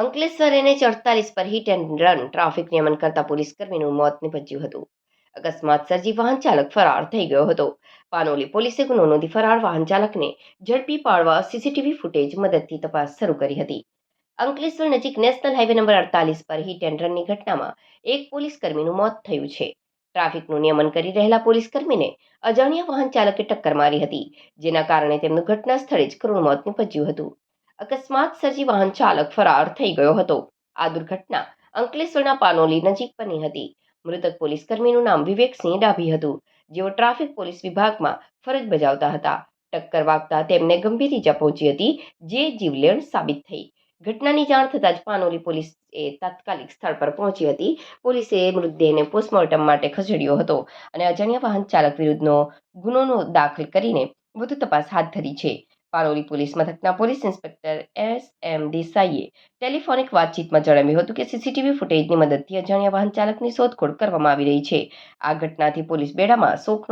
અંકલેશ્વર એને અડતાલીસ પર હિટ એન્ડ રન ટ્રાફિક નિયમન કરતા પોલીસકર્મીનું મોત નિપજ્યું હતું. અકસ્માત સર્જી વાહન ચાલક ફરાર થઈ ગયો હતો. પાનોલી પોલીસે ગુનો નોંધી ફરાર વાહન ચાલકને ઝડપી પાડવા સીસીટીવી ફૂટેજ મદદથી તપાસ શરૂ કરી હતી. અંકલેશ્વર નજીક નેશનલ હાઈવે નંબર અડતાલીસ પર હિટ એન્ડ રનની ઘટનામાં એક પોલીસકર્મીનું મોત થયું છે. ટ્રાફિકનું નિયમન કરી રહેલા પોલીસકર્મીને અજાણ્યા વાહન ચાલકે ટક્કર મારી હતી, જેના કારણે તેમનું ઘટના સ્થળે જ કરુણ મોત નિપજ્યું હતું. અકસ્માત સર્જી વાહન ચાલક ફરાર થઈ ગયો હતો. આ દુર્ઘટના અંકલેશ્વરના પાનોલી નજીક બની હતી. મૃતક પોલીસકર્મીનું નામ વિવેકસિંહ ડાભી હતું. જેઓ ટ્રાફિક પોલીસ વિભાગમાં ફરજ બજાવતા હતા. ટક્કર વાગતા તેમને ગંભીર ઈજા પહોંચી હતી, જે જીવલેણ સાબિત થઈ. ઘટનાની જાણ થતાં જ પાનોલી પોલીસ એ તાત્કાલિક સ્થળ પર પહોંચી હતી. પોલીસે મૃતદેહને પોસ્ટમોર્ટમ માટે ખસેડ્યો હતો અને અજાણ્યા વાહન ચાલક વિરુદ્ધનો ગુનો દાખલ કરીને વધુ તપાસ હાથ ધરી છે. પારોલી પોલીસ મથકના પોલીસ ઇન્સ્પેક્ટર એસ એમ દેસાઈએ ટેલિફોનિક વાતચીતમાં જણાવ્યું હતું કે સીસીટીવી ફૂટેજની મદદથી અજાણ્યા વાહન ચાલકની શોધખોળ કરવામાં આવી રહી છે. આ ઘટનાથી પોલીસ બેડામાં શોકનો